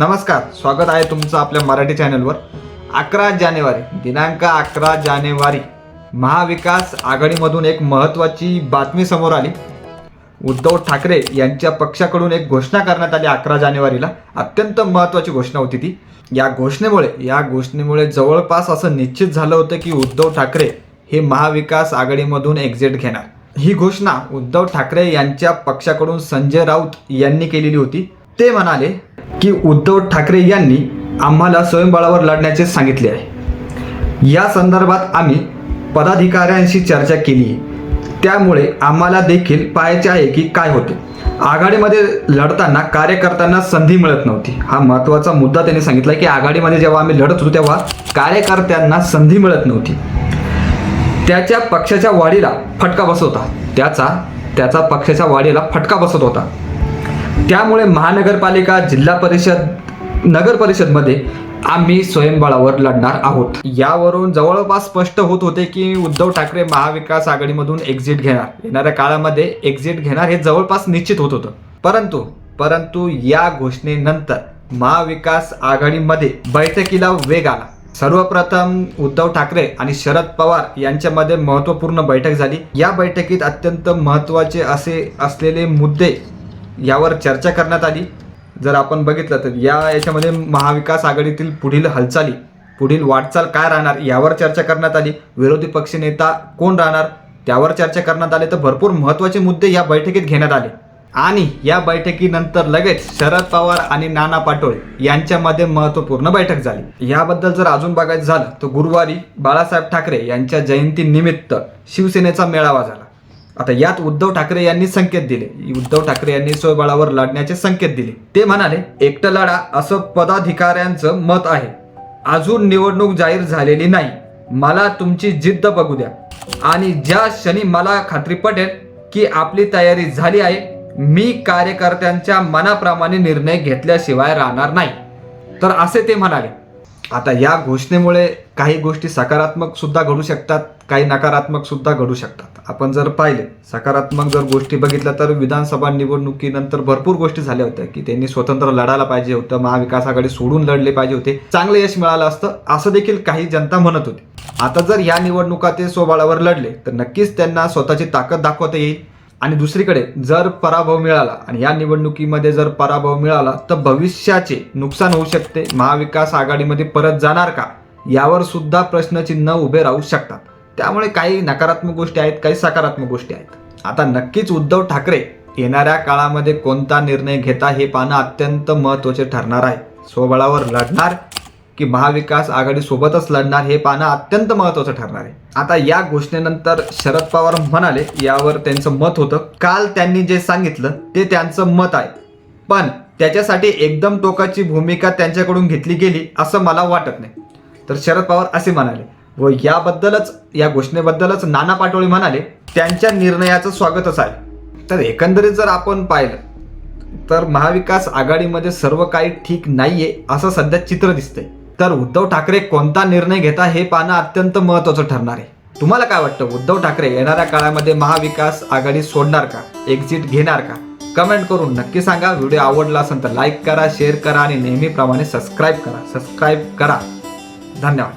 नमस्कार स्वागत आहे तुमचं आपल्या मराठी चॅनलवर. अकरा जानेवारी दिनांक अकरा जानेवारी महाविकास आघाडीमधून एक महत्त्वाची बातमी समोर आली. उद्धव ठाकरे यांच्या पक्षाकडून एक घोषणा करण्यात आली अकरा जानेवारीला. अत्यंत महत्त्वाची घोषणा होती ती. या घोषणेमुळे या घोषणेमुळे जवळपास असं निश्चित झालं होतं की उद्धव ठाकरे हे महाविकास आघाडीमधून एक्झिट घेणार. ही घोषणा उद्धव ठाकरे यांच्या पक्षाकडून संजय राऊत यांनी केलेली होती. ते म्हणाले की उद्धव ठाकरे यांनी आम्हाला स्वयंबळावर लढण्याचे सांगितले आहे. या संदर्भात आम्ही पदाधिकाऱ्यांशी चर्चा केली. त्यामुळे आम्हाला देखील पाहायचे आहे की काय होते. आघाडीमध्ये लढताना कार्यकर्त्यांना संधी मिळत नव्हती. हा महत्त्वाचा मुद्दा त्यांनी सांगितला की आघाडीमध्ये जेव्हा आम्ही लढत होतो तेव्हा कार्यकर्त्यांना संधी मिळत नव्हती. त्याच्या पक्षाच्या वाढीला फटका बसवता त्याचा त्याचा पक्षाच्या वाढीला फटका बसत होता. त्यामुळे महानगरपालिका जिल्हा परिषद नगर परिषदमध्ये आम्ही स्वयंबळावर लढणार आहोत. यावरून जवळपास स्पष्ट होत होते की उद्धव ठाकरे महाविकास आघाडीमधून एक्झिट घेणार. येणाऱ्या काळामध्ये एक्झिट घेणार हे जवळपास निश्चित होत होतं. परंतु परंतु या घोषणेनंतर महाविकास आघाडीमध्ये बैठकीला वेग आला. सर्वप्रथम उद्धव ठाकरे आणि शरद पवार यांच्यामध्ये महत्त्वपूर्ण बैठक झाली. या बैठकीत अत्यंत महत्त्वाचे असे असलेले मुद्दे यावर चर्चा करण्यात आली. जर आपण बघितलं तर या याच्यामध्ये महाविकास आघाडीतील पुढील हालचाली पुढील वाटचाल काय राहणार यावर चर्चा करण्यात आली. विरोधी पक्षनेता कोण राहणार त्यावर चर्चा करण्यात आले. तर भरपूर महत्त्वाचे मुद्दे या बैठकीत घेण्यात आले. आणि या बैठकीनंतर लगेच शरद पवार आणि नाना पाटोळे यांच्यामध्ये महत्त्वपूर्ण बैठक झाली. याबद्दल जर अजून बघायचं झालं तर गुरुवारी बाळासाहेब ठाकरे यांच्या जयंतीनिमित्त शिवसेनेचा मेळावा झाला. आता यात उद्धव ठाकरे यांनी संकेत दिले. उद्धव ठाकरे यांनी स्वबळावर लढण्याचे संकेत दिले. ते म्हणाले एकटं लढा असं पदाधिकाऱ्यांचं मत आहे. अजून निवडणूक जाहीर झालेली नाही. मला तुमची जिद्द बघू द्या. आणि ज्या क्षणी मला खात्री पटेल की आपली तयारी झाली आहे मी कार्यकर्त्यांच्या मनाप्रमाणे निर्णय घेतल्याशिवाय राहणार नाही. तर असे ते म्हणाले. आता या घोषणेमुळे काही गोष्टी सकारात्मक सुद्धा घडू शकतात काही नकारात्मक सुद्धा घडू शकतात. आपण जर पाहिले सकारात्मक जर गोष्टी बघितल्या तर विधानसभा निवडणुकीनंतर भरपूर गोष्टी झाल्या होत्या की त्यांनी स्वतंत्र लढायला पाहिजे होतं महाविकास आघाडी सोडून लढले पाहिजे होते चांगलं यश मिळालं असतं असं देखील काही जनता म्हणत होती. आता जर या निवडणुका ते स्वबळावर लढले तर नक्कीच त्यांना स्वतःची ताकद दाखवता येईल. आणि दुसरीकडे जर पराभव मिळाला आणि या निवडणुकीमध्ये जर पराभव मिळाला तर भविष्याचे नुकसान होऊ शकते. महाविकास आघाडीमध्ये परत जाणार का? यावर सुद्धा प्रश्नचिन्ह उभे राहू शकतात. त्यामुळे काही नकारात्मक गोष्टी आहेत काही सकारात्मक गोष्टी आहेत. आता नक्कीच उद्धव ठाकरे येणाऱ्या काळामध्ये कोणता निर्णय घेता हे पाहणं अत्यंत महत्त्वाचे ठरणार आहे. स्वबळावर लढणार की महाविकास आघाडी सोबतच लढणार हे पाहणं अत्यंत महत्त्वाचं ठरणार आहे. आता या घोषणेनंतर शरद पवार म्हणाले यावर त्यांचं मत होतं. काल त्यांनी जे सांगितलं ते त्यांचं मत आहे. पण त्याच्यासाठी एकदम टोकाची भूमिका त्यांच्याकडून घेतली गेली असं मला वाटत नाही. तर शरद पवार असे म्हणाले व याबद्दलच या घोषणेबद्दलच नाना पाटोळे म्हणाले त्यांच्या निर्णयाचं स्वागतच आहे. तर एकंदरीत जर आपण पाहिलं तर महाविकास आघाडीमध्ये सर्व काही ठीक नाहीये असं सध्या चित्र दिसतंय. तर उद्धव ठाकरे कोणता निर्णय घेता हे पाहणं अत्यंत महत्वाचं ठरणार आहे. तुम्हाला काय वाटतं? उद्धव ठाकरे येणाऱ्या काळामध्ये महाविकास आघाडी सोडणार का? एक्झिट घेणार का? कमेंट करून नक्की सांगा. व्हिडिओ आवडला असेल तर लाईक करा शेअर करा आणि नेहमीप्रमाणे सबस्क्राईब करा. सबस्क्राईब करा. धन्यवाद.